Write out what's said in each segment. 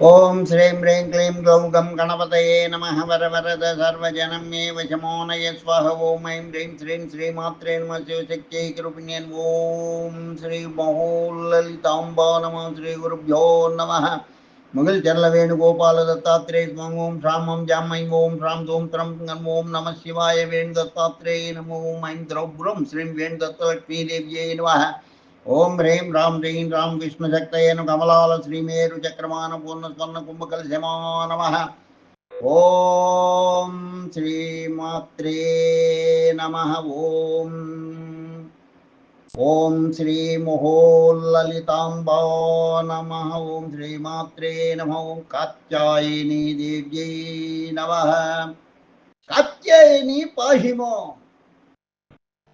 ॐ श्रीं ह्रीं क्लीं ग्लौं गं गणपतये नमः वरवरद सर्वजनं मे वशमोनय स्वाह ॐ ऐं ह्रीं श्रीं श्रीमात्रे नमः शिवशक्त्यै कृपिण्यन् ॐ श्रीमहोललिताम्बा नमः श्रीगुरुभ्यो नमः முகில் செல்ல வேணுகோபால தத்தாத்திரே ஓம் ராமம் ஜாம் ஐம் ஓம் ராம் தோம் திரம் ஓம் நம சிவாய வேணு தத்தாத்திரே நம ஓம் ஐம் திரௌபுரம் ஸ்ரீம் வேணு தத்தலட்சுமி தேவியே நம ஓம் ஹ்ரீம் ராம் ஜெயின் ராம் விஷ்ணு சக்தயனு கமலால ஸ்ரீமேரு சக்கரமான பூர்ண சொன்ன கும்பகல் சமோ நம. ஓம் ஸ்ரீ மாத்ரே நம. ஓம். ஓம் ஸ்ரீ முகோல்லலிதாம்பா நம. ஓம் ஸ்ரீ மாத்ரே நம. ஓம் காத்யாயினி தேவியை நம. காத்யாயினி பாஹிமோ.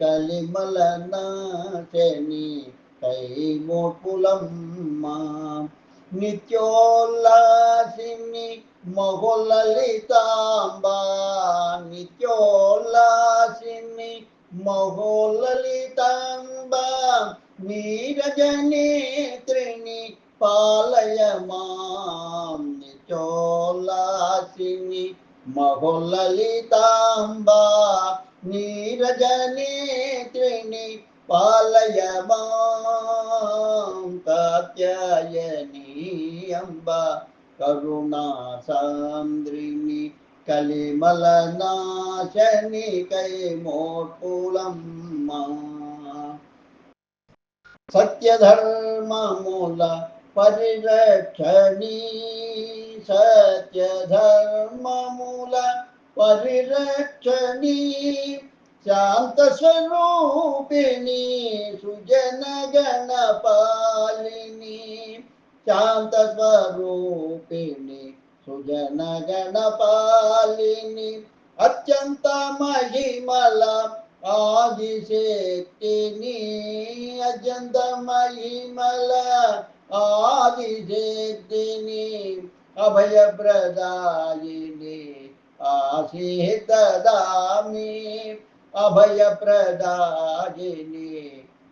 కలిమల నాశని కైమూర్పులమ్మ కాత్యాయని కైమోపులమ్మ నిత్యోల్లాసిని మహోలలితాంబ నిత్యోల్లాసిని మహోలలితాంబ నీరజనేత్రిని పాలయ మాం నిత్యోల్లాసిని మహోలలితాంబ నీరజనేత్రిణి పాలయ మాం కాత్యాయని అంబ కరుణా సాంద్రిని కలిమల నాశని కైమోర్పులమ్మ. సత్యధర్మముల పరిరక్షణీ సత్యధర్మముల परिरक्षणी शान्तस्वरूपिणी सुजन गण पालिनी अत्यंत महिमला आदि आदिशेतिनी अत्यन्त महिमला अभय अभयप्रदायिनी। आशीष ददामि अभयप्रदायिनि।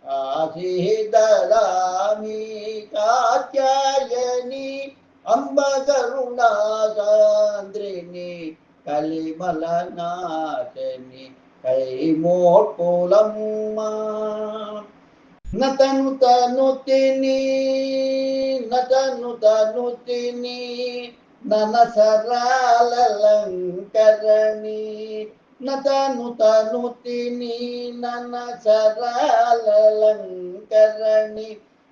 आशीष ददामि कात्यायनि अम्ब करुणासान्द्रिणि कलिमलनाशनि कैमोकुलं न तनु तनुतिनि न तनु तनुतिनि తిని నతను తను తిని ననసరాలంకరణి నతను తను తిని ననసరాలంకరణి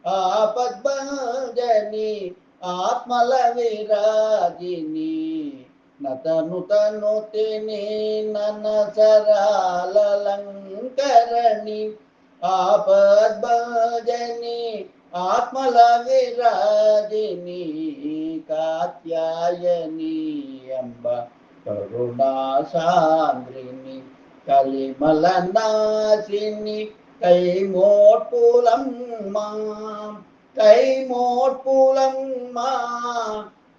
ఆపద్భజని ఆత్మల విరాజిని నతను తను తిని ననసరాలంకరణి ఆపద్భజని ఆత్మల విరాజిని కాత్యాయని అంబ కరుణా సాంద్రిని కలిమల నాశిని కైమోట్పులమ్మ కైమోట్పులమ్మ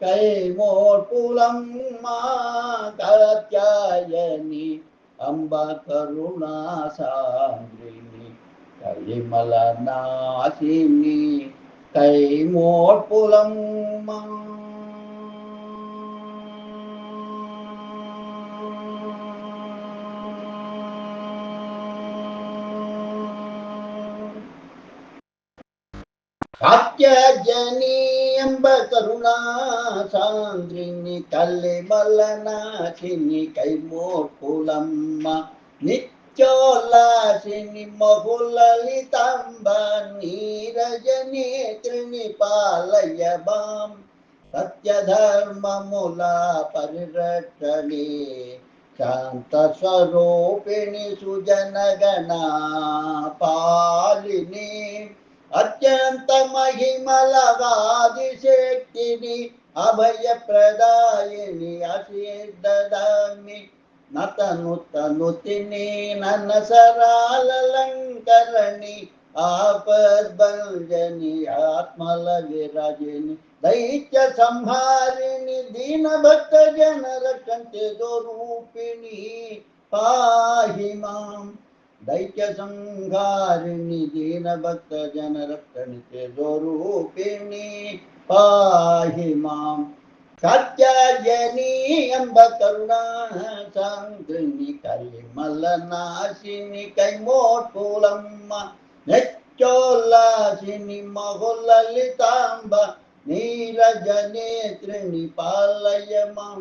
కైమోట్పులమ్మ కాత్యాయని అంబ కరుణా సాంద్రిని కలిమల నాశిని కైమోట్పులమ్మ కాత్యజని కరుణా సాంద్రిని కల్లిమల నాశిని నిత్య చోళాసిని మహులలితంబ నీరజనేత్రిని పాలయ బాం. సత్యధర్మములా పరిరక్షణి శాంత స్వరూపిణి సుజనగణ పాలిని. అత్యంత మహిమలవాది శక్తిని అభయప్రదాయిని ఆశీర్దదామి నతను తను తిని నన్న సరాలంకరణి ఆపద్భంజని ఆత్మల విరాజిని దైత్య సంహారిణి దీన భక్త జన రక్షంతే రూపిణి పాహి మాం దైత్య సంహారిణి దీన భక్త జన రక్షణితే రూపిణి పాహి మాం ಕಾತ್ಯಾಯನಿ ಎಂಬ ಕರುಣಾ ಸಾಂದ್ರಿನಿ ಕಲಿಮಲನಾಶಿನಿ ಕೈಮೋಟುಲಮ್ಮ ನೆಚ್ಚೋಲ್ಲಾಸಿನಿ ಮಹುಲಲಿತಾಂಬ ನೀರಜನೇತ್ರಿಣಿ ಪಾಲಯ ಮಂ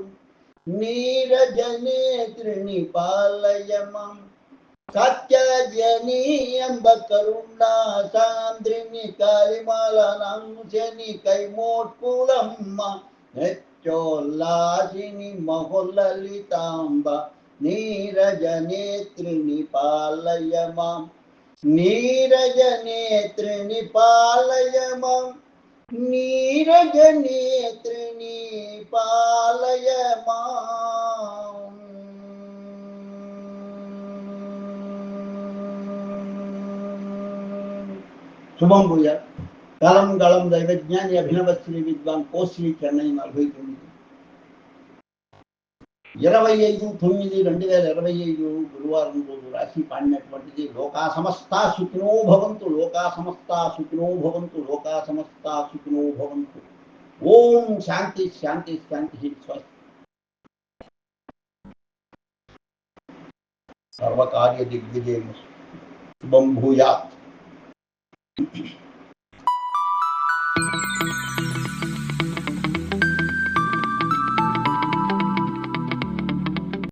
ನೀರಜನೇತ್ರಿಣಿ ಪಾಲಯ ಮಂ ಕಾತ್ಯಾಯನಿ ಎಂಬ ಕರುಣಾ ಸಾಂದ್ರಿನಿ ಕಲಿಮಲನಾಶಿನಿ ಕೈಮೋಟುಲಮ್ಮ ನೆಚ್ಚ ಚೋಲ್ಲಾಜಿನಿ ಮಹುಲಲಿತಾಂಬ ನೀರಜನೇತ್ರಿಣಿ ಪಾಲಯ ಮಾಂ ನೀರಜನೇತ್ರಿಣಿ ಪಾಲಯ ಮಾಂ ನೀರಜನೇತ್ರಿಣಿ ಪಾಲಯ ಮಾಂ ಶುಭಂ ಪೂಜಾ భూయ గలం గళం దైవజ్ఞాని అభినవ శ్రీ విద్వాన్ కోశ్రీ చెన్నై నలభై తొమ్మిది ఇరవై ఐదు తొమ్మిది రెండు వేల ఇరవై ఐదు గురువారం రోజు రాశి పాడినటువంటిది లోకా సమస్తా సుఖినో భవంతు లోకా సమస్తా సుఖినో భవంతు లోకా సమస్తా సుఖినో భవంతు ఓం శాంతి శాంతి శాంతి స్వస్తి సర్వకార్య దిగ్విజయం శుభం భూయాత్